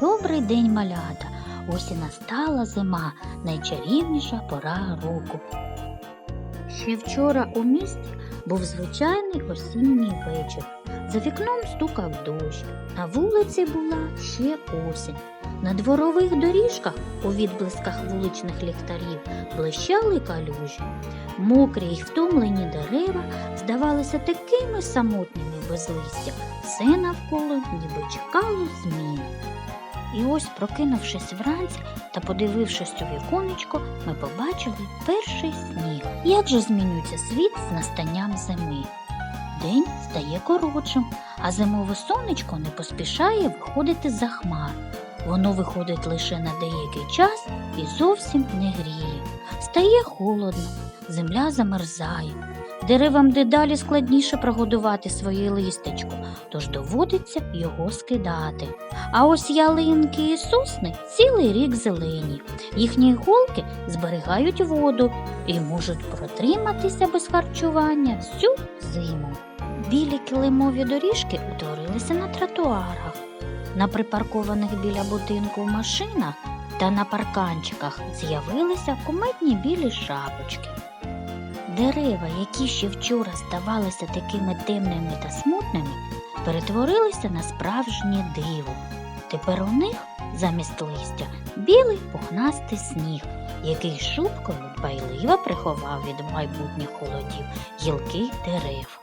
Добрий день, малята. Ось і настала зима, найчарівніша пора року. Ще вчора у місті був звичайний осінній вечір. За вікном стукав дощ, на вулиці була ще осінь. На дворових доріжках у відблисках вуличних ліхтарів блищали калюжі. Мокрі й втомлені дерева здавалися такими самотніми без листя. Все навколо ніби чекало змін. І ось, прокинувшись вранці та подивившись у віконечко, ми побачили перший сніг. Як же змінюється світ з настанням зими? День стає коротшим, а зимове сонечко не поспішає виходити за хмар. Воно виходить лише на деякий час і зовсім не гріє. Стає холодно, земля замерзає. Деревам дедалі складніше прогодувати своє листечко, тож доводиться його скидати. А ось ялинки і сосни цілий рік зелені. Їхні голки зберігають воду і можуть протриматися без харчування всю зиму. Білі килимові доріжки утворилися на тротуарах, на припаркованих біля будинку машинах та на парканчиках з'явилися куметні білі шапочки. Дерева, які ще вчора здавалися такими темними та смутними, перетворилися на справжнє диво. Тепер у них замість листя білий пухнастий сніг, який шубкою дбайливо приховав від майбутніх холодів гілки дерев.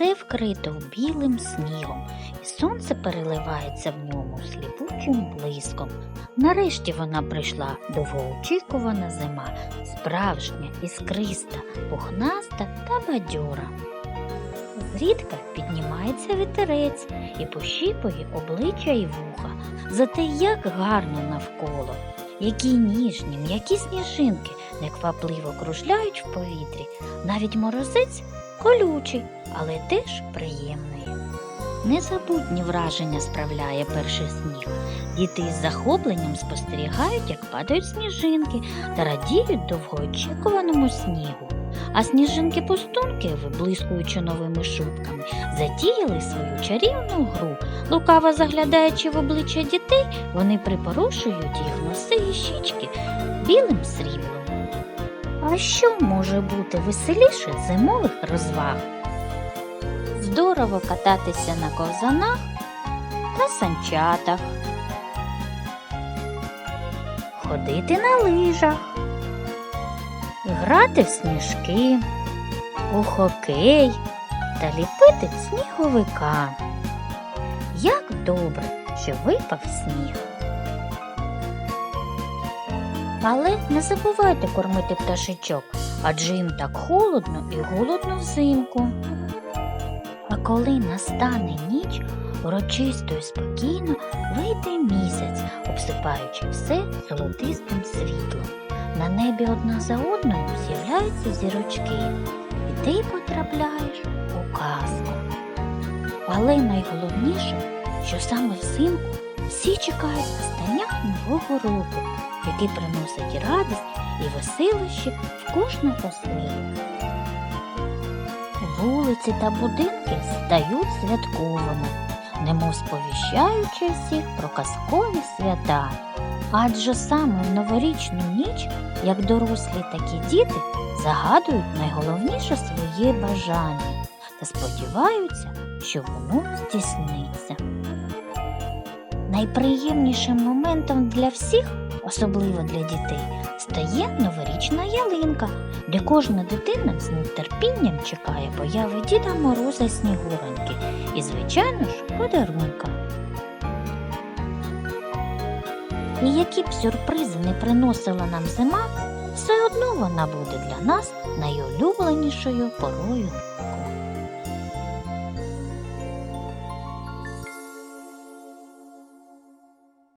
Все вкрито білим снігом, і сонце переливається в ньому сліпучим блиском. Нарешті вона прийшла довгоочікувана зима, справжня, іскриста, пухнаста та бадьора. Зрідка піднімається вітерець і пощіпує обличчя й вуха. Зате як гарно навколо, які ніжні, м'які сніжинки неквапливо кружляють в повітрі. Навіть морозець колючий, але теж приємний. Незабутні враження справляє перший сніг. Діти із захопленням спостерігають, як падають сніжинки та радіють довгоочікуваному снігу. А сніжинки-пустунки, виблискуючи новими шубками, затіяли свою чарівну гру. Лукаво заглядаючи в обличчя дітей, вони припорошують їх носи і щічки білим сріблом. А що може бути веселіше зимових розваг? Здорово кататися на ковзанах та санчатах, ходити на лижах, грати в сніжки, у хокей та ліпити сніговика. Як добре, що випав сніг. Але не забувайте кормити пташечок, адже їм так холодно і голодно взимку. А коли настане ніч, урочисто і спокійно вийде місяць, обсипаючи все золотистим світлом. На небі одна за одною з'являються зірочки, і ти потрапляєш у казку. Але найголовніше, що саме взимку всі чекають настання нового року, який приносить радість і веселище в кожну оселю. Вулиці та будинки стають святковими, немов сповіщаючи всіх про казкові свята. Адже саме в новорічну ніч, як дорослі, так і діти загадують найголовніше своє бажання та сподіваються, що воно здійсниться. Найприємнішим моментом для всіх, особливо для дітей, стає новорічна ялинка, де кожна дитина з нетерпінням чекає появи Діда Мороза й Снігуроньки і, звичайно ж, подарунка. І які б сюрпризи не приносила нам зима, все одно вона буде для нас найулюбленішою порою.